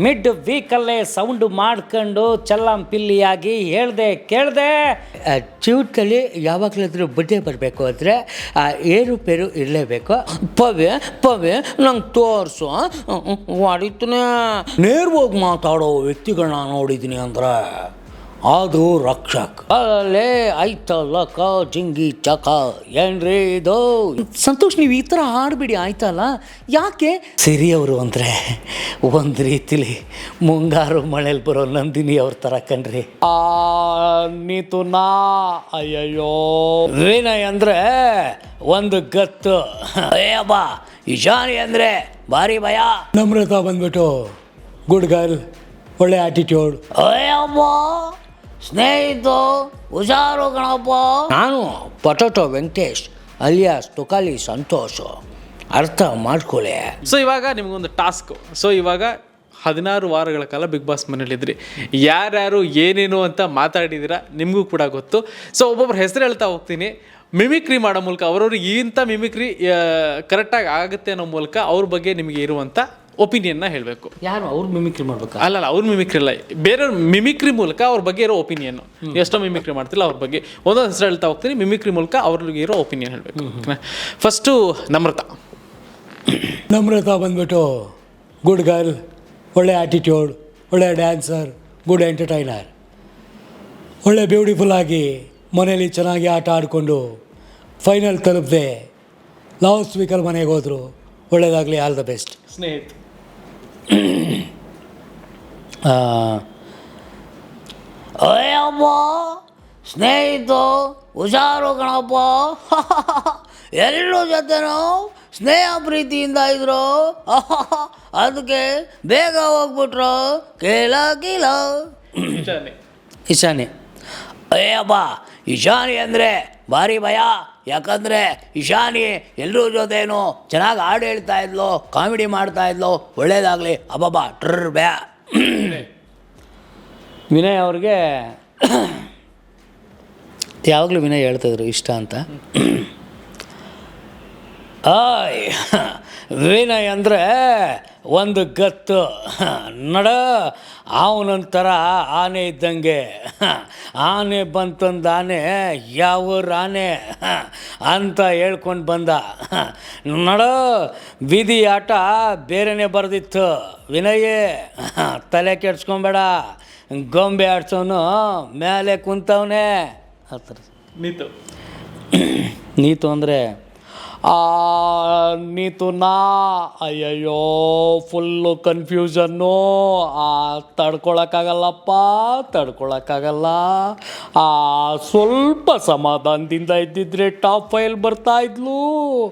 Mid ವೀಕಲ್ಲೇ sound ಮಾಡ್ಕೊಂಡು ಚಲ್ಲಂ ಪಿಲ್ಲಿಯಾಗಿ ಹೇಳ್ದೆ, ಕೇಳ್ದೆ. ಜೀವನದಲ್ಲಿ ಯಾವಾಗಲಾದರೂ ಬಡ್ಡೆ ಬರಬೇಕು ಅಂದರೆ ಏರುಪೇರು ಇರಲೇಬೇಕು. ಪವೆ ಪವೆ ನಂಗೆ ತೋರಿಸು ಹೊಡಿತನೇ ನೇರವಾಗಿ ಮಾತಾಡೋ ವ್ಯಕ್ತಿಗಳನ್ನ ನೋಡಿದ್ದೀನಿ ಅಂದ್ರೆ. ಅದು ರಕ್ಷಕ್. ಅಲ್ಲೇ ಆಯ್ತಲ್ಲ ಕ ಜಿಂಗಿ ಚಕ ಏನ್ರಿ ಇದು? ಸಂತೋಷ್ ನೀವು ಈ ಥರ ಹಾಡ್ಬಿಡಿ ಆಯ್ತಲ್ಲ? ಯಾಕೆ? ಸಿರಿ ಅವರು ಅಂದರೆ ಒಂದು ರೀತಿಲಿ ಮುಂಗಾರು ಮಳೆಲಿ ಬರೋ ನಂದಿನಿ ಅವ್ರ ಥರ ಕಣ್ರಿ. ಆ ನೀತು ನಾ ಅಯ್ಯಯ್ಯೋ. ವಿನಯ್ ಅಂದರೆ ಒಂದು ಗತ್ತು. ಬಾ ಇಶಾನಿ ಅಂದರೆ ಭಾರಿ ಭಯ. ನಮ್ರತಾ ಬಂದ್ಬಿಟ್ಟು ಗುಡ್ ಗರ್ಲ್ ಒಳ್ಳೆ ಆಟಿಟ್ಯೂಡ್ ಅಯ್ಯಬ್ಬ ಸ್ನೇಹಿತು ಹುಷಾರು ಗಣಪ್ಪ ನಾನು ಪಟೋಟೋ ವೆಂಕಟೇಶ್ ಅಲಿಯಾಸ್ ತುಕಾಲಿ ಸಂತೋಷ. ಅರ್ಥ ಮಾಡ್ಕೊಳ್ಳಿ ಸೊ ಇವಾಗ ನಿಮಗೊಂದು ಟಾಸ್ಕ್ ಸೊ ಇವಾಗ ಹದಿನಾರು ವಾರಗಳ ಕಾಲ ಬಿಗ್ ಬಾಸ್ ಮನೇಲಿದ್ರಿ ಯಾರ್ಯಾರು ಏನೇನು ಅಂತ ಮಾತಾಡಿದ್ದೀರಾ ನಿಮಗೂ ಕೂಡ ಗೊತ್ತು. ಸೊ ಒಬ್ಬೊಬ್ರ ಹೆಸರು ಹೇಳ್ತಾ ಹೋಗ್ತೀನಿ. ಮಿಮಿಕ್ರಿ ಮಾಡೋ ಮೂಲಕ ಅವರವ್ರಿಗೆ ಇಂಥ ಮಿಮಿಕ್ರಿ ಕರೆಕ್ಟಾಗಿ ಆಗುತ್ತೆ ಅನ್ನೋ ಮೂಲಕ ಅವ್ರ ಬಗ್ಗೆ ನಿಮಗೆ ಇರುವಂಥ ಒಪಿನಿಯನ್ನ ಹೇಳಬೇಕು. ಯಾರು? ಅವ್ರು ಮಿಮಿಕ್ರಿ ಮಾಡ್ಬೇಕು? ಅಲ್ಲ ಅವ್ರ ಮಿಮಿಕ್ರಿ ಅಲ್ಲ ಬೇರೆ ಮಿಮಿಕ್ರಿ ಮೂಲಕ ಅವ್ರ ಬಗ್ಗೆ ಇರೋ ಒಪಿನಿಯನ್ ಎಷ್ಟೋ ಮಿಮಿಕ್ರಿ ಮಾಡ್ತಿಲ್ಲ ಅವ್ರ ಬಗ್ಗೆ. ಒಂದೊಂದು ಹೆಸರು ಹೇಳ್ತಾ ಹೋಗ್ತೀನಿ ಮಿಮಿಕ್ರಿ ಮೂಲಕ ಅವ್ರಿಗೆ ಇರೋ ಒಪಿನಿಯನ್ ಹೇಳಬೇಕು. ಫಸ್ಟು ನಮ್ರತಾ. ನಮ್ರತಾ ಬಂದ್ಬಿಟ್ಟು ಗುಡ್ ಗರ್ಲ್ ಒಳ್ಳೆ ಆಟಿಟ್ಯೂಡ್ ಒಳ್ಳೆ ಡ್ಯಾನ್ಸರ್ ಗುಡ್ ಎಂಟರ್ಟೈನರ್ ಒಳ್ಳೆ ಬ್ಯೂಟಿಫುಲ್ ಆಗಿ ಮನೇಲಿ ಚೆನ್ನಾಗಿ ಆಟ ಆಡಿಕೊಂಡು ಫೈನಲ್ ತಲುಪದೆ ಲೌಡ್ ಸ್ಪೀಕರ್ ಮನೆಗೆ ಹೋದರು ಒಳ್ಳೆಯದಾಗಲಿ ಆಲ್ ದ ಬೆಸ್ಟ್ ಸ್ನೇಹಿತ. ಅಯ್ಯಮ್ಮ ಸ್ನೇಹಿತು ಹುಷಾರು ಕಣಪ್ಪ. ಎಲ್ಲರ ಜೊತೆನೂ ಸ್ನೇಹ ಪ್ರೀತಿಯಿಂದ ಇದ್ರು. ಅದಕ್ಕೆ ಬೇಗ ಹೋಗ್ಬಿಟ್ರು. ಕೇಳ ಕೀಲ. ಇಶಾನಿ ಅಯ್ಯಪ್ಪ ಇಶಾನಿ ಅಂದರೆ ಭಾರಿ ಭಯ. ಯಾಕಂದರೆ ಇಶಾನಿ ಎಲ್ಲರ ಜೊತೆನೂ ಚೆನ್ನಾಗಿ ಹಾಡು ಹೇಳ್ತಾ ಇದ್ಲು, ಕಾಮಿಡಿ ಮಾಡ್ತಾ ಇದ್ಲು, ಒಳ್ಳೇದಾಗಲಿ. ಅಬ್ಬಬ್ಬಾ, ಟ್ರರ್ ಬ್ಯಾ ವಿನಯ್ ಅವ್ರಿಗೆ, ಯಾವಾಗಲೂ ವಿನಯ್ ಹೇಳ್ತಿದ್ರು ಇಷ್ಟ ಅಂತ. ಆಯ್ ವಿನಯ್ ಅಂದರೆ ಒಂದು ಗತ್ತು. ನಡ ಅವನೊಂಥರ ಆನೆ ಇದ್ದಂಗೆ. ಆನೆ ಬಂತಂದು ಆನೆ ಯಾವ ಆನೆ ಅಂತ ಹೇಳ್ಕೊಂಡು ಬಂದ. ನಡ ಬೀದಿ ಆಟ ಬೇರೆನೇ ಬರೆದಿತ್ತು. ವಿನಯೇ ತಲೆ ಕೆಡ್ಸ್ಕೊಬೇಡ. ಗೊಂಬೆ ಆಡ್ಸೋನು ಮೇಲೆ ಕುಂತವನೇ. ಆ ಥರ. ನೀತು. ನೀತು ಅಂದರೆ ನೀತು ನಾ ಅಯ್ಯಯ್ಯೋ ಫುಲ್ಲು ಕನ್ಫ್ಯೂಷನ್ನು ಆ ತಡ್ಕೊಳಕ್ಕಾಗಲ್ಲಪ್ಪ ತಡ್ಕೊಳಕ್ಕಾಗಲ್ಲ. ಆ ಸ್ವಲ್ಪ ಸಮಾಧಾನದಿಂದ ಇದ್ದಿದ್ರೆ ಟಾಪ್ ಫೈಲ್ ಬರ್ತಾ ಇದ್ಲು.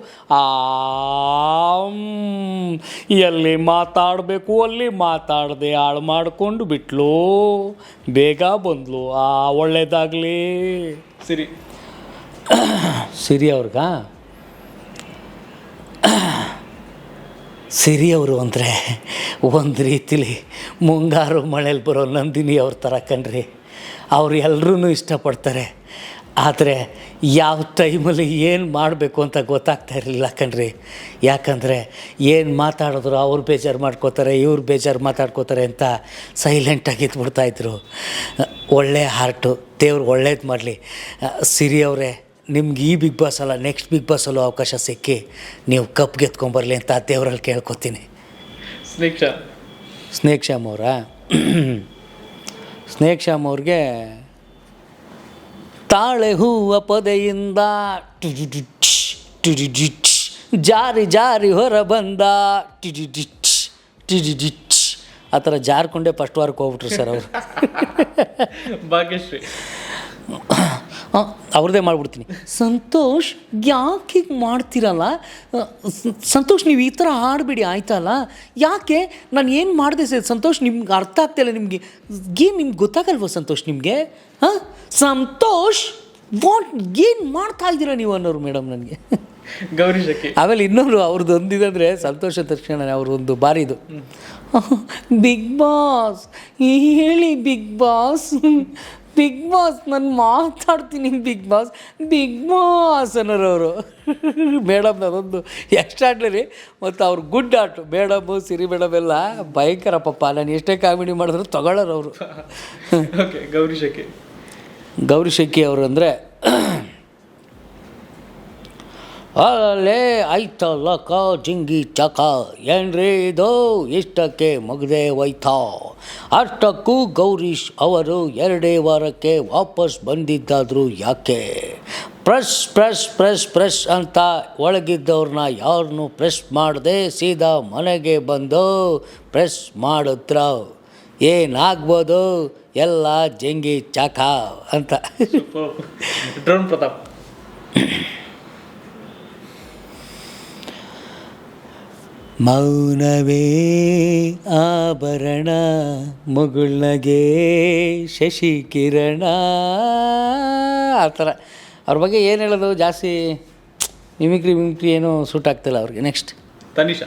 ಎಲ್ಲಿ ಮಾತಾಡಬೇಕು ಅಲ್ಲಿ ಮಾತಾಡದೆ ಹಾಳು ಮಾಡಿಕೊಂಡು ಬಿಟ್ಲು. ಬೇಗ ಬಂದ್ಲು. ಆ ಒಳ್ಳೇದಾಗಲಿ. ಸಿರಿ. ಸಿರಿ ಅವ್ರಿಗ? ಸಿರಿ ಅವರು ಅಂದರೆ ಒಂದು ರೀತಿಲಿ ಮುಂಗಾರು ಮಳೇಲಿ ಬರೋ ನಂದಿನಿ ಅವ್ರ ಥರ ಕಣ್ರಿ. ಅವ್ರು ಎಲ್ಲರೂ ಇಷ್ಟಪಡ್ತಾರೆ. ಆದರೆ ಯಾವ ಟೈಮಲ್ಲಿ ಏನು ಮಾಡಬೇಕು ಅಂತ ಗೊತ್ತಾಗ್ತಾ ಇರಲಿಲ್ಲ ಕಣ್ರಿ. ಯಾಕಂದರೆ ಏನು ಮಾತಾಡಿದ್ರು ಅವ್ರು ಬೇಜಾರು ಮಾಡ್ಕೋತಾರೆ, ಇವ್ರು ಬೇಜಾರು ಮಾತಾಡ್ಕೋತಾರೆ ಅಂತ ಸೈಲೆಂಟಾಗಿ ಇದ್ಬಿಡ್ತಾಯಿದ್ರು ಒಳ್ಳೆಯ ಹಾರ್ಟು, ದೇವ್ರು ಒಳ್ಳೇದು ಮಾಡಲಿ. ಸಿರಿ ಅವರೇ ನಿಮ್ಗೆ ಈ ಬಿಗ್ ಬಾಸ್ ಅಲ್ಲ ನೆಕ್ಸ್ಟ್ ಬಿಗ್ ಬಾಸಲ್ಲೂ ಅವಕಾಶ ಸಿಕ್ಕಿ ನೀವು ಕಪ್ ಗೆದ್ಕೊಂಬರಲಿ ಅಂತ ದೇವರಲ್ಲಿ ಕೇಳ್ಕೊತೀನಿ ಸ್ನೇಕ್ ಶಾ ಸ್ನೇಕ್ ಶ್ಯಾಮ್ ಅವರಾ ಸ್ನೇಕ್ ಶ್ಯಾಮ್ ಅವ್ರಿಗೆ ತಾಳೆ ಹೂವ ಪೊದೆಯಿಂದ ಜಾರಿ ಜಾರಿ ಹೊರ ಬಂದ ಟಿಡಿಡಿಚ್ ಟಿಡಿಡಿಚ್ ಆ ಥರ ಜಾರ್ಕೊಂಡೇ ಫಸ್ಟ್ ವಾರಕ್ಕೆ ಹೋಗ್ಬಿಟ್ರು ಸರ್ ಅವರು ಭಾಗ್ಯಶ್ರೀ ಅವ್ರದ್ದೇ ಮಾಡಿಬಿಡ್ತೀನಿ. ಸಂತೋಷ್ ಯಾಕೆ ಹೀಗೆ ಮಾಡ್ತೀರಲ್ಲ? ಸಂತೋಷ್ ನೀವು ಈ ಥರ ಹಾಡ್ಬಿಡಿ ಆಯ್ತಲ್ಲ ಯಾಕೆ? ನಾನು ಏನು ಮಾಡಿದೆ ಸರ್ ಸಂತೋಷ್ ನಿಮ್ಗೆ ಅರ್ಥ ಆಗ್ತಾಯಿಲ್ಲ ನಿಮಗೆ. ಗೇಮ್ ನಿಮ್ಗೆ ಗೊತ್ತಾಗಲ್ವ ಸಂತೋಷ್ ನಿಮಗೆ? ಹಾಂ? ಸಂತೋಷ್ ವಾಟ್ ಏನು ಮಾಡ್ತಾ ಇದ್ದೀರಾ ನೀವು ಅನ್ನೋರು ಮೇಡಮ್ ನನಗೆ. ಗೌರಿ ಶಕ್ತಿ ಆಮೇಲೆ ಇನ್ನೊಂದು ಅವ್ರದ್ದು ಒಂದಿದಂದರೆ ಸಂತೋಷ ತಕ್ಷಣ ಬಾರಿ ಬಾರಿದು ಬಿಗ್ ಬಾಸ್ ಹೇಳಿ ಬಿಗ್ ಬಾಸ್. ಬಿಗ್ ಬಾಸ್ ನಾನು ಮಾತಾಡ್ತೀನಿ ಬಿಗ್ ಬಾಸ್ ಬಿಗ್ ಬಾಸ್ ಅನ್ನೋರವರು. ಮೇಡಮ್ ಅದೊಂದು ಎಕ್ಸ್ಟ್ರಾಡ್ನರಿ ಮತ್ತು ಅವ್ರು ಗುಡ್ ಆಟು ಮೇಡಮು ಸಿರಿ ಮೇಡಮ್ ಎಲ್ಲ ಭಯಂಕರ ಪಾಪ ನಾನು ಎಷ್ಟೇ ಕಾಮಿಡಿ ಮಾಡಿದ್ರು ತಗೊಳ್ಳೋರು ಅವರು. ಓಕೆ ಗೌರಿ ಶೆಖಿ ಗೌರಿ ಶೆಖಿ ಅವರು ಅಂದರೆ ಅಲ್ಲೇ ಆಯ್ತಲ್ಲ ಕ ಜಿಂಗಿ ಚಕ ಏನ್ರಿ ಇದು? ಇಷ್ಟಕ್ಕೆ ಮಗದೇ ಹೋಯ್ತಾ. ಅಷ್ಟಕ್ಕೂ ಗೌರೀಶ್ ಅವರು ಎರಡೇ ವಾರಕ್ಕೆ ವಾಪಸ್ ಬಂದಿದ್ದಾದರೂ ಯಾಕೆ? ಪ್ರೆಸ್ ಪ್ರೆಸ್ ಪ್ರೆಸ್ ಪ್ರೆಸ್ ಅಂತ ಒಳಗಿದ್ದವ್ರನ್ನ ಯಾರನ್ನೂ ಪ್ರೆಸ್ ಮಾಡದೆ ಸೀದಾ ಮನೆಗೆ ಬಂದು ಪ್ರೆಸ್ ಮಾಡಿದ್ರ? ಏನಾಗ್ಬೋದು? ಎಲ್ಲ ಜಿಂಗಿ ಚಕ ಅಂತ. ಡ್ರೋನ್ ಪ್ರತಾಪ್. ಮೌನವೇ ಆಭರಣ ಮುಗುಳ್ನಗೆ ಶಶಿಕಿರಣ ಆ ಥರ. ಅವ್ರ ಬಗ್ಗೆ ಏನು ಹೇಳೋದು? ಜಾಸ್ತಿ ಮಿಮಿಕ್ರಿ ಮಿಮಿಕ್ರಿ ಏನೂ ಸೂಟ್ ಆಗ್ತಿಲ್ಲ ಅವ್ರಿಗೆ. ನೆಕ್ಸ್ಟ್ ತನಿಷ.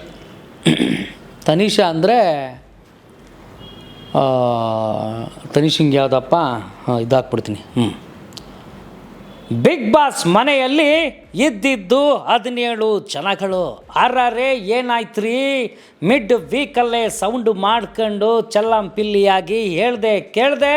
ತನಿಷಾ ಅಂದರೆ ತನಿಷಿಂಗ್ ಯಾವುದಪ್ಪ? ಇದಾಕ್ಬಿಡ್ತೀನಿ. ಹ್ಞೂ ಬಿಗ್ ಬಾಸ್ ಮನೆಯಲ್ಲಿ ಇದ್ದಿದ್ದು ಹದಿನೇಳು ಜನಗಳು. ಅರ್ರೆ, ಏನಾಯ್ತ್ರಿ? ಮಿಡ್ ವೀಕಲ್ಲೇ ಸೌಂಡು ಮಾಡ್ಕೊಂಡು ಚಲ್ಲಂ ಪಿಲ್ಲಿಯಾಗಿ ಹೇಳ್ದೆ, ಕೇಳ್ದೆ,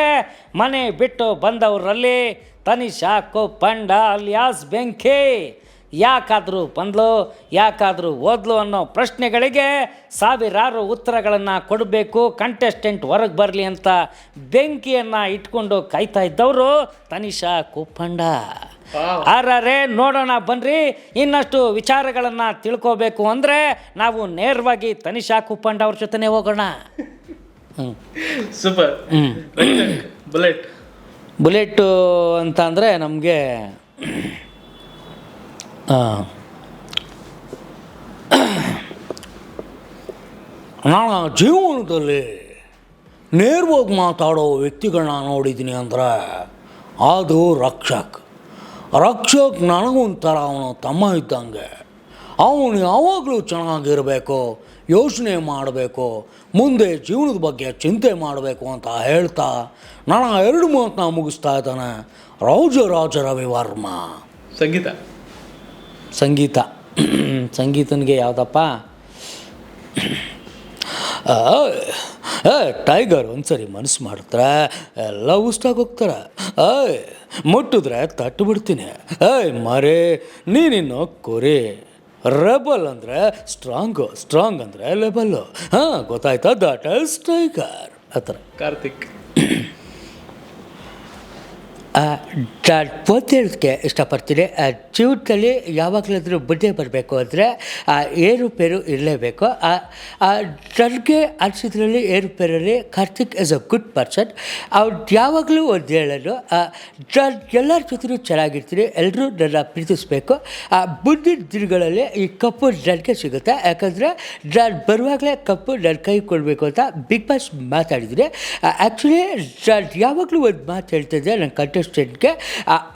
ಮನೆ ಬಿಟ್ಟು ಬಂದವರಲ್ಲಿ ತನಿಷಾ, ಕೊಪ್ಪಂಡ, ಅಲ್ಯಾಸ್ ಬೆಂಕಿ. ಯಾಕಾದರೂ ಬಂದ್ಲು ಯಾಕಾದರೂ ಓದ್ಲು ಅನ್ನೋ ಪ್ರಶ್ನೆಗಳಿಗೆ ಸಾವಿರಾರು ಉತ್ತರಗಳನ್ನು ಕೊಡಬೇಕು ಕಂಟೆಸ್ಟೆಂಟ್ ಹೊರಗೆ ಬರಲಿ ಅಂತ ಬೆಂಕಿಯನ್ನು ಇಟ್ಕೊಂಡು ಕಾಯ್ತಾ ಇದ್ದವರು ತನಿಷಾ ಕುಪ್ಪಂಡ. ಆರಾರೆ ನೋಡೋಣ ಬನ್ರಿ ಇನ್ನಷ್ಟು ವಿಚಾರಗಳನ್ನು ತಿಳ್ಕೋಬೇಕು ಅಂದರೆ ನಾವು ನೇರವಾಗಿ ತನಿಷಾ ಕುಪ್ಪಂಡ ಅವ್ರ ಜೊತೆನೇ ಹೋಗೋಣ. ಹ್ಞೂ ಸೂಪರ್ ಬುಲೆಟ್ ಬುಲೆಟ್ಟು ಅಂತ ಅಂದರೆ ನಮಗೆ ನಾನು ಜೀವನದಲ್ಲಿ ನೇರವಾಗಿ ಮಾತಾಡೋ ವ್ಯಕ್ತಿಗಳನ್ನ ನೋಡಿದ್ದೀನಿ ಅಂದರೆ ಅದು ರಕ್ಷಕ್. ರಕ್ಷಕ್ ನನಗೊಂಥರ ಅವನು ತಮ್ಮ ಇದ್ದಂಗೆ. ಅವನು ಯಾವಾಗಲೂ ಚೆನ್ನಾಗಿರಬೇಕು, ಯೋಚನೆ ಮಾಡಬೇಕು, ಮುಂದೆ ಜೀವನದ ಬಗ್ಗೆ ಚಿಂತೆ ಮಾಡಬೇಕು ಅಂತ ಹೇಳ್ತಾ ನಾನು ಎರಡು ಮಾತನ್ನ ಮುಗಿಸ್ತಾ ಇದ್ದಾನೆ. ರಾಜ ರಾಜ ರವಿವರ್ಮ. ಸಂಗೀತ. ಸಂಗೀತ. ಸಂಗೀತನಿಗೆ ಯಾವುದಪ್ಪ? ಟೈಗರ್ ಒಂದ್ಸರಿ ಮನಸ್ಸು ಮಾಡ್ತಾರೆ ಎಲ್ಲ ಉಸ್ಟಾಗಿ ಹೋಗ್ತಾರೆ. ಏಯ್ ಮುಟ್ಟಿದ್ರೆ ತಟ್ಟು ಬಿಡ್ತೀನಿ. ಏಯ್ ಮರೆ, ನೀನಿನ್ನು ಕೊರಿ. ರೆಬಲ್ ಅಂದರೆ ಸ್ಟ್ರಾಂಗು, ಸ್ಟ್ರಾಂಗ್ ಅಂದರೆ ಲೆಬಲ್ಲು ಹಾಂ, ಗೊತ್ತಾಯ್ತಾ? That is tiger. ಆ ಥರ. ಕಾರ್ತಿಕ್. ಹೇಳೋದಕ್ಕೆ ಇಷ್ಟಪಡ್ತೀನಿ. ಜೀವನದಲ್ಲಿ ಯಾವಾಗಲಾದರೂ ಬುದ್ಧಿ ಬರಬೇಕು ಅಂದರೆ ಏರುಪೇರು ಇರಲೇಬೇಕು. ನನಗೆ ಅನಿಸಿದ್ರಲ್ಲಿ ಏರುಪೇರಲ್ಲಿ Karthik is a good person ಅವ್ರು ಯಾವಾಗಲೂ ಒಂದು ಹೇಳೋದು ನಾನು ಎಲ್ಲರ ಜೊತೆಯೂ ಚೆನ್ನಾಗಿರ್ತೀನಿ ಎಲ್ಲರೂ ನನ್ನ ಪ್ರೀತಿಸಬೇಕು. ಆ, ಮುಂದಿನ ದಿನಗಳಲ್ಲಿ ಈ ಕಪ್ಪು ನನಗೆ ಸಿಗುತ್ತೆ. ಯಾಕಂದರೆ, ನಾನು ಬರುವಾಗಲೇ ಕಪ್ಪು ನನ್ನ ಕೈ ಕೊಡಬೇಕು ಅಂತ ಬಿಗ್ ಬಾಸ್ ಮಾತಾಡಿದ್ದೀನಿ. ಆ್ಯಕ್ಚುಲಿ ನಾನು ಯಾವಾಗಲೂ ಒಂದು ಮಾತು ಹೇಳ್ತಿದ್ದೆ ನನ್ನ ಕಂಟೆಸ್ಟೆಂಟ್ಗೆ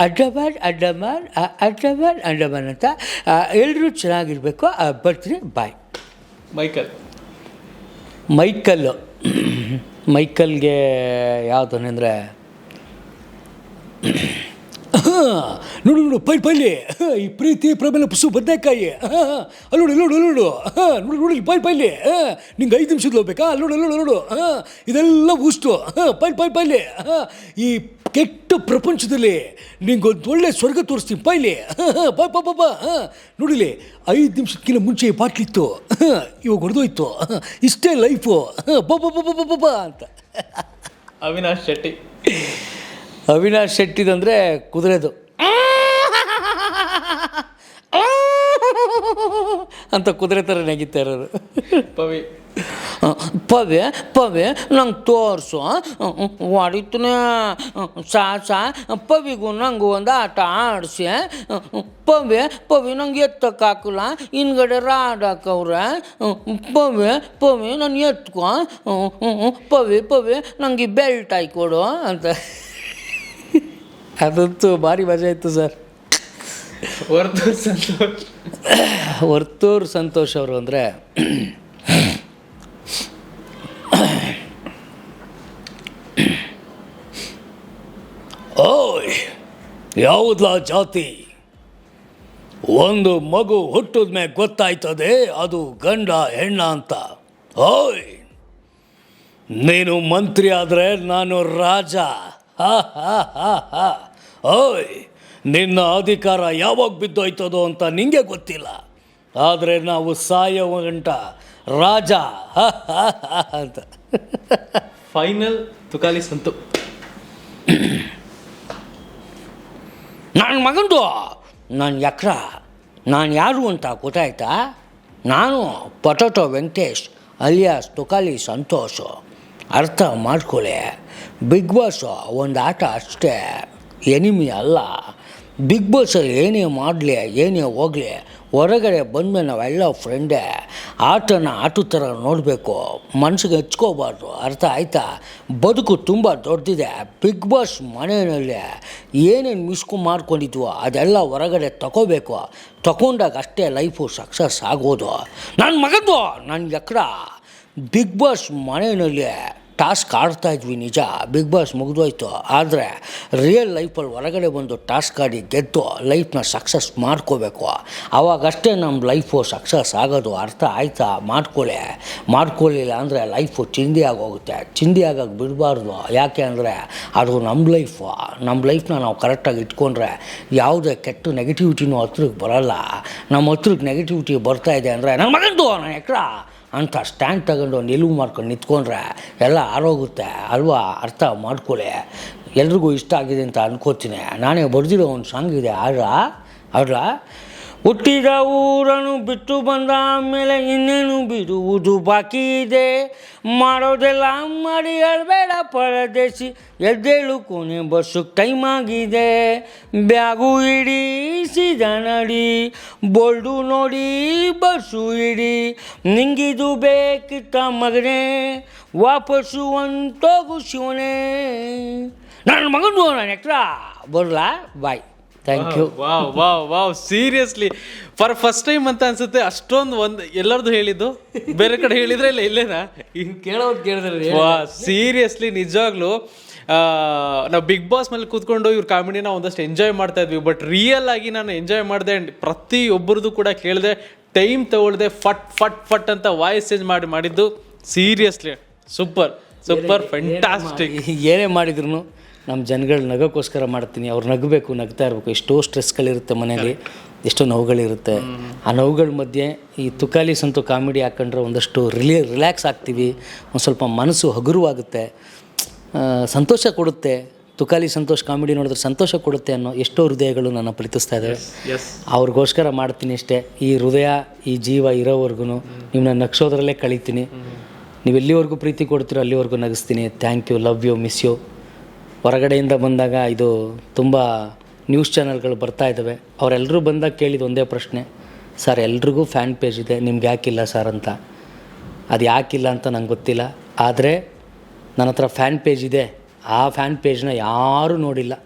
ಅಡ್ಡಮಾನ್ ಅಂಡಮಾನ್ ಅಂಡಮಾನ್ ಅಂಡಮಾನ್ ಅಂತ ಎಲ್ಲರೂ ಚೆನ್ನಾಗಿರಬೇಕು. ಬರ್ತೀನಿ ಬಾಯ್. ಮೈಕಲ್. ಮೈಕಲ್ಲು ಮೈಕಲ್ಗೆ ಯಾವುದು ಅಂದರೆ ನೋಡು ನೋಡು ಪೈ ಪೈಲಿ. ಈ ಪ್ರೀತಿ ಪ್ರಬಲ ಪುಸು ಬದನೆಕಾಯಿ. ಅಲ್ಲಿ ನೋಡು ನೋಡು ನೋಡು ಹಾಂ ನೋಡು ನೋಡಿ ಪೈ ಪೈಲಿ. ನಿಂಗೆ ಐದು ನಿಮಿಷದ ಹೋಗ್ಬೇಕಾ? ಅಲ್ಲಿ ನೋಡು ನೋಡು ನೋಡು ಹಾಂ ಇದೆಲ್ಲ ಬೂಸ್ಟು ಪೈ ಪೈ ಪೈಲಿ. ಹಾಂ ಈ ಕೆಟ್ಟ ಪ್ರಪಂಚದಲ್ಲಿ ನಿಂಗೊಂದು ಒಳ್ಳೆ ಸ್ವರ್ಗ ತೋರಿಸ್ತೀನಿ. ಪೈಲಿ ಹಾಂ ಬಾ ಬಾ ಬಾ ಹಾಂ ನೋಡಿಲಿ ಐದು ನಿಮಿಷಕ್ಕಿಂತ ಮುಂಚೆ ಬಾಟ್ಲಿತ್ತು ಹಾಂ ಇವಾಗ ಹೊಡೆದೋಯ್ತು ಇಷ್ಟೇ ಲೈಫು ಹಾಂ ಬಾ ಬಾ ಬಾ ಬಾ ಬಾ ಬಾ ಅಂತ. ಅವಿನಾಶ್ ಶೆಟ್ಟಿ. ಅವಿನಾಶ್ ಶೆಟ್ಟಿದಂದರೆ ಕುದುರೆದು. ಅಂತ ಕುದುರೆ ಥರ ನೆಗಿತಾ ಇರೋದು ಪವಿ. ಪವ್ಯ ಪವೆ ನಂಗೆ ತೋರಿಸು ಹೊಡಿತನೇ ಸಾ ಸಾ ಪವಿಗೂ ನಂಗೆ ಒಂದು ಆಟ ಆಡಿಸಿ ಪವೆ ಪವಿ ನಂಗೆ ಎತ್ತಕ್ಕಾಕಲ್ಲ ಹಿಂದ್ಗಡೆ ರಾಡ್ ಪವೆ ಪವೆ ಪವಿ ನಾನು ಎತ್ಕೊ ಪವಿ ಪವಿ ನಂಗೆ ಬೆಲ್ಟ್ ಹಾಕೊಡು ಅಂತ. ಅದಂತೂ ಭಾರಿ ಮಜಾ ಇತ್ತು ಸರ್. ವರ್ಧು ಸಂತೋಷ್. ವರ್ತೂರು ಸಂತೋಷ್ ಅವರು ಅಂದರೆ ಓಯ್, ಯಾವುದ್ಲ ಜಾತಿ? ಒಂದು ಮಗು ಹುಟ್ಟಿದ ಮೇಲೆ ಗೊತ್ತಾಯ್ತದೆ, ಅದು ಗಂಡ ಹೆಣ್ಣ ಅಂತ. ಓಯ್, ನೀನು ಮಂತ್ರಿ ಆದರೆ ನಾನು ರಾಜ. ಹಾ ಓಯ್, ನಿನ್ನ ಅಧಿಕಾರ ಯಾವಾಗ ಬಿದ್ದೋಯ್ತದೋ ಅಂತ ನಿಂಗೆ ಗೊತ್ತಿಲ್ಲ. ಆದರೆ ನಾವು ಸಾಯೋ ಗಂಟ ರಾಜ. ಅಂತ. ಫೈನಲ್ ತುಕಾಲಿ ಸಂತು. ನನ್ನ ಮಗಂದು ನಾನು ಯಕ್ರ ನಾನು ಯಾರು ಅಂತ ಗೊತ್ತಾಯ್ತಾ? ನಾನು ಪೊಟೊಟೊ ವೆಂಕಟೇಶ್ ಅಲಿಯಾಸ್ ತುಕಾಲಿ ಸಂತೋಷ. ಅರ್ಥ ಮಾಡ್ಕೊಳ್ಳಿ ಬಿಗ್ ಬಾಸ್ ಒಂದು ಆಟ ಅಷ್ಟೇ. ಎನಿಮಿ ಅಲ್ಲ. ಬಿಗ್ ಬಾಸಲ್ಲಿ ಏನೇ ಮಾಡಲಿ ಏನೇ ಹೋಗಲಿ ಹೊರಗಡೆ ಬಂದಮೇಲೆ ನಾವೆಲ್ಲ ಫ್ರೆಂಡೇ ಆಟನ ಆಟದ ಥರ ನೋಡಬೇಕು. ಮನಸ್ಸಿಗೆ ಹೆಚ್ಕೋಬಾರ್ದು. ಅರ್ಥ ಆಯ್ತಾ? ಬದುಕು ತುಂಬ ದೊಡ್ಡದಿದೆ. ಬಿಗ್ ಬಾಸ್ ಮನೆಯಲ್ಲಿ ಏನೇನು ಮಿಸ್ಕು ಮಾಡ್ಕೊಂಡಿದ್ವೋ ಅದೆಲ್ಲ ಹೊರಗಡೆ ತಗೋಬೇಕು ತಗೊಂಡಾಗ ಅಷ್ಟೇ ಲೈಫು ಸಕ್ಸಸ್ ಆಗೋದು. ನನ್ನ ಮಗದ್ದು ನನ್ನ ಎಕ್ಕಡ ಬಿಗ್ ಬಾಸ್ ಮನೆಯಲ್ಲಿ ಟಾಸ್ಕ್ ಆಡ್ತಾ ಇದ್ವಿ ನಿಜ, ಬಿಗ್ ಬಾಸ್ ಮುಗಿದೋಯ್ತು. ಆದರೆ ರಿಯಲ್ ಲೈಫಲ್ಲಿ ಹೊರಗಡೆ ಬಂದು ಟಾಸ್ಕ್ ಆಡಿ ಗೆದ್ದು ಲೈಫ್ನ ಸಕ್ಸಸ್ ಮಾಡ್ಕೋಬೇಕು. ಆವಾಗಷ್ಟೇ ನಮ್ಮ ಲೈಫು ಸಕ್ಸಸ್ ಆಗೋದು ಅರ್ಥ ಆಯ್ತಾ? ಮಾಡ್ಕೊಳ್ಳಿ ಮಾಡ್ಕೊಳ್ಳಿಲ್ಲ ಅಂದರೆ ಲೈಫು ಚಿಂದಿ ಆಗೋಗುತ್ತೆ. ಚಿಂದಿ ಆಗೋಕ್ಕೆ ಬಿಡಬಾರ್ದು. ಯಾಕೆ ಅಂದರೆ ಅದು ನಮ್ಮ ಲೈಫು ನಮ್ಮ ಲೈಫ್ನ ನಾವು ಕರೆಕ್ಟಾಗಿ ಇಟ್ಕೊಂಡ್ರೆ ಯಾವುದೇ ಕೆಟ್ಟ ನೆಗೆಟಿವಿಟಿನೂ ಹತ್ರಕ್ಕೆ ಬರೋಲ್ಲ. ನಮ್ಮ ಹತ್ರಕ್ಕೆ ನೆಗೆಟಿವಿಟಿ ಬರ್ತಾ ಇದೆ ಅಂದರೆ, ನನ್ನ ಮಗಂದು ನಾನು ಎಕ್ರ? ಅಂತ ಸ್ಟ್ಯಾಂಡ್ ತಗೊಂಡು ನಿಲುವು ಮಾಡ್ಕೊಂಡು ನಿಂತ್ಕೊಂಡ್ರೆ ಎಲ್ಲ ಆರೋಗುತ್ತೆ ಅಲ್ವಾ? ಅರ್ಥ ಮಾಡ್ಕೊಳ್ಳಿ ಎಲ್ರಿಗೂ ಇಷ್ಟ ಆಗಿದೆ ಅಂತ ಅನ್ಕೋತೀನಿ. ನಾನೇ ಬರೆದಿರೋ ಒಂದು ಸಾಂಗ್ ಇದೆ. ಆಡ್ರ ಆಡ್ರ ಹುಟ್ಟಿದ ಊರನ್ನು ಬಿಟ್ಟು ಬಂದ ಮೇಲೆ ಇನ್ನೇನು ಬಿಡುವುದು ಬಾಕಿ ಇದೆ? ಮಾಡೋದೆಲ್ಲ ಮಾಡಿ ಹೇಳಬೇಡ ಪರದೇಶಿ. ಎದ್ದೇಳು ಕೊನೆ ಬಸ್ಸು ಟೈಮ್ ಆಗಿದೆ. ಬ್ಯಾಗು ಇಡಿ, ಸೀದಾ ನಡಿ. ಬೋಲ್ಡು ನೋಡಿ, ಬಸ್ಸು ಇಡಿ. ನಿಂಗಿದು ಬೇಕಿತ್ತ ಮಗನೇ, ವಾಪಸ್ಸು ಅಂತೋಗು ಶಿವನೇ. ನನ್ನ ಮಗನು ನಾನು ಬರಲಾ? Bye thank you wow wow wow seriously for first time ಅಂತ ಅನ್ಸುತ್ತೆ ಅಷ್ಟೊಂದು ಒಂದು ಎಲ್ಲರದು ಹೇಳಿದ್ದು ಬೇರೆ ಕಡೆ ಹೇಳಿದ್ರೆ ಇಲ್ಲ ಇಲ್ಲೇನಾ? ಕೇಳೋದು ಕೇಳಿದ್ರೆ ವಾ ಸೀರಿಯಸ್ಲಿ ನಿಜವಾಗ್ಲೂ ನಾವು ಬಿಗ್ ಬಾಸ್ ಮೇಲೆ ಕೂತ್ಕೊಂಡು ಇವ್ರ ಕಾಮಿಡಿನ ಒಂದಷ್ಟು ಎಂಜಾಯ್ ಮಾಡ್ತಾ ಇದ್ವಿ ಬಟ್ ರಿಯಲ್ ಆಗಿ ನಾನು ಎಂಜಾಯ್ ಮಾಡಿದೆ ಆ್ಯಂಡ್ ಪ್ರತಿಯೊಬ್ಬರದು ಕೂಡ ಕೇಳಿದೆ ಟೈಮ್ ತಗೊಳ್ದೆ ಫಟ್ ಫಟ್ ಫಟ್ ಅಂತ ವಾಯ್ಸ್ ಚೇಂಜ್ ಮಾಡಿ ಮಾಡಿದ್ದು ಸೀರಿಯಸ್ಲಿ ಸೂಪರ್ ಸೂಪರ್ ಫೆಂಟಾಸ್ಟಿಕ್ ಏನೇ ಮಾಡಿದ್ರು ನಮ್ಮ ಜನಗಳು ನಗೋಕ್ಕೋಸ್ಕರ ಮಾಡ್ತೀನಿ. ಅವ್ರು ನಗಬೇಕು ನಗ್ತಾ ಇರಬೇಕು. ಎಷ್ಟೋ ಸ್ಟ್ರೆಸ್ಗಳಿರುತ್ತೆ ಮನೆಯಲ್ಲಿ ಎಷ್ಟೋ ನೋವುಗಳಿರುತ್ತೆ. ಆ ನೋವುಗಳ ಮಧ್ಯೆ ಈ ತುಕಾಲಿ ಸಂತು ಕಾಮಿಡಿ ಹಾಕೊಂಡ್ರೆ ಒಂದಷ್ಟು ರಿಲಿ ರಿಲ್ಯಾಕ್ಸ್ ಆಗ್ತೀವಿ. ಒಂದು ಸ್ವಲ್ಪ ಮನಸ್ಸು ಹಗುರವಾಗುತ್ತೆ. ಸಂತೋಷ ಕೊಡುತ್ತೆ. ತುಕಾಲಿ ಸಂತೋಷ್ ಕಾಮಿಡಿ ನೋಡಿದ್ರೆ ಸಂತೋಷ ಕೊಡುತ್ತೆ ಅನ್ನೋ ಎಷ್ಟೋ ಹೃದಯಗಳು ನನ್ನ ಪ್ರೀತಿಸ್ತಾ ಇದ್ದಾವೆ ಅವ್ರಿಗೋಸ್ಕರ ಮಾಡ್ತೀನಿ ಅಷ್ಟೇ ಈ ಹೃದಯ ಈ ಜೀವ ಇರೋವರೆಗೂ ನಿಮ್ಮನ್ನ ನಗ್ಸೋದ್ರಲ್ಲೇ ಕಳಿತೀನಿ. ನೀವು ಎಲ್ಲಿವರೆಗೂ ಪ್ರೀತಿ ಕೊಡ್ತೀರೋ ಅಲ್ಲಿವರೆಗೂ ನಗಿಸ್ತೀನಿ. Thank you love you miss you ಹೊರಗಡೆಯಿಂದ ಬಂದಾಗ ಇದು ತುಂಬ ನ್ಯೂಸ್ ಚಾನಲ್ಗಳು ಬರ್ತಾ ಇದ್ದಾವೆ. ಅವರೆಲ್ಲರೂ ಬಂದಾಗ ಕೇಳಿದ ಒಂದೇ ಪ್ರಶ್ನೆ. ಸರ್, ಎಲ್ರಿಗೂ ಫ್ಯಾನ್ ಪೇಜ್ ಇದೆ, ನಿಮ್ಗೆ ಯಾಕಿಲ್ಲ ಸರ್ ಅಂತ? ಅದು ಯಾಕಿಲ್ಲ ಅಂತ ನಂಗೆ ಗೊತ್ತಿಲ್ಲ. ಆದರೆ ನನ್ನ ಹತ್ರ ಫ್ಯಾನ್ ಪೇಜ್ ಇದೆ. ಆ ಫ್ಯಾನ್ ಪೇಜ್ನ ಯಾರೂ ನೋಡಿಲ್ಲ.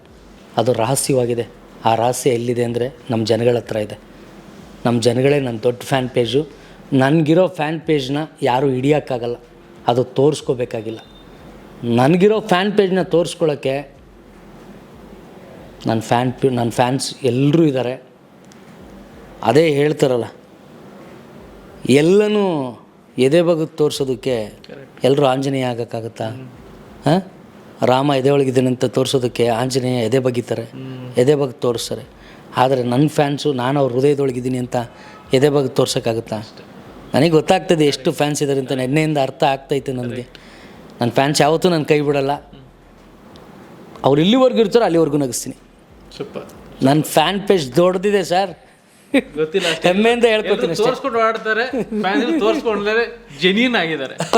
ಅದು ರಹಸ್ಯವಾಗಿದೆ. ಆ ರಹಸ್ಯ ಎಲ್ಲಿದೆ ಅಂದರೆ ನಮ್ಮ ಜನಗಳ ಹತ್ರ ಇದೆ. ನಮ್ಮ ಜನಗಳೇ ನನ್ನ ದೊಡ್ಡ ಫ್ಯಾನ್ ಪೇಜು. ನನಗಿರೋ ಫ್ಯಾನ್ ಪೇಜ್ನ ಯಾರೂ ಹಿಡಿಯೋಕ್ಕಾಗಲ್ಲ. ಅದು ತೋರಿಸ್ಕೋಬೇಕಾಗಿಲ್ಲ. ನನಗಿರೋ ಫ್ಯಾನ್ ಪೇಜ್ನ ತೋರಿಸ್ಕೊಳ್ಳೋಕ್ಕೆ ನನ್ನ ಫ್ಯಾನ್ ಪೇ ನನ್ನ ಫ್ಯಾನ್ಸ್ ಎಲ್ಲರೂ ಇದ್ದಾರೆ ಅದೇ ಹೇಳ್ತಾರಲ್ಲ ಎಲ್ಲನೂ ಎದೆ ಬಗ್ಗೆ ತೋರಿಸೋದಕ್ಕೆ ಎಲ್ಲರೂ ಆಂಜನೇಯ ಆಗೋಕ್ಕಾಗತ್ತಾ? ಹಾಂ? ರಾಮ ಎದೆ ಒಳಗಿದ್ದಾನೆ ಅಂತ ತೋರಿಸೋದಕ್ಕೆ ಆಂಜನೇಯ ಎದೆ ಬಗ್ಗಿತಾರೆ ಎದೆ ಬಗ್ಗೆ ತೋರಿಸ್ತಾರೆ. ಆದರೆ ನನ್ನ ಫ್ಯಾನ್ಸು ನಾನು ಅವ್ರ ಹೃದಯದೊಳಗಿದ್ದೀನಿ ಅಂತ ಎದೆ ಬಗ್ಗೆ ತೋರ್ಸೋಕ್ಕಾಗುತ್ತಾ? ನನಗೆ ಗೊತ್ತಾಗ್ತದೆ ಎಷ್ಟು ಫ್ಯಾನ್ಸ್ ಇದ್ದಾರೆ ಅಂತ ನೆನ್ನೆಯಿಂದ ಅರ್ಥ ಆಗ್ತೈತೆ ನನಗೆ. ನನ್ನ ಫ್ಯಾನ್ಸ್ ಯಾವತ್ತೂ ನನ್ನ ಕೈ ಬಿಡಲ್ಲ. ಅವ್ರು ಇಲ್ಲಿವರೆಗೂ ಇರ್ತಾರೋ ಅಲ್ಲಿವರೆಗೂ ನಗಿಸ್ತೀನಿ. ಸೂಪರ್. ನನ್ನ ಫ್ಯಾನ್ ಪೇಜ್ ದೊಡ್ಡದಿದೆ ಸರ್ ಗೊತ್ತಿಲ್ಲ ಹೆಮ್ಮೆಯಿಂದ ಹೇಳ್ಕೊತೀನಿ ತೋರಿಸ್ಕೊಂಡು ಆಡ್ತಾರೆ ತೋರಿಸ್ಕೊಂಡ್ರೆ ಜೆನ್ಯೂನ್ ಆಗಿದ್ದಾರೆ.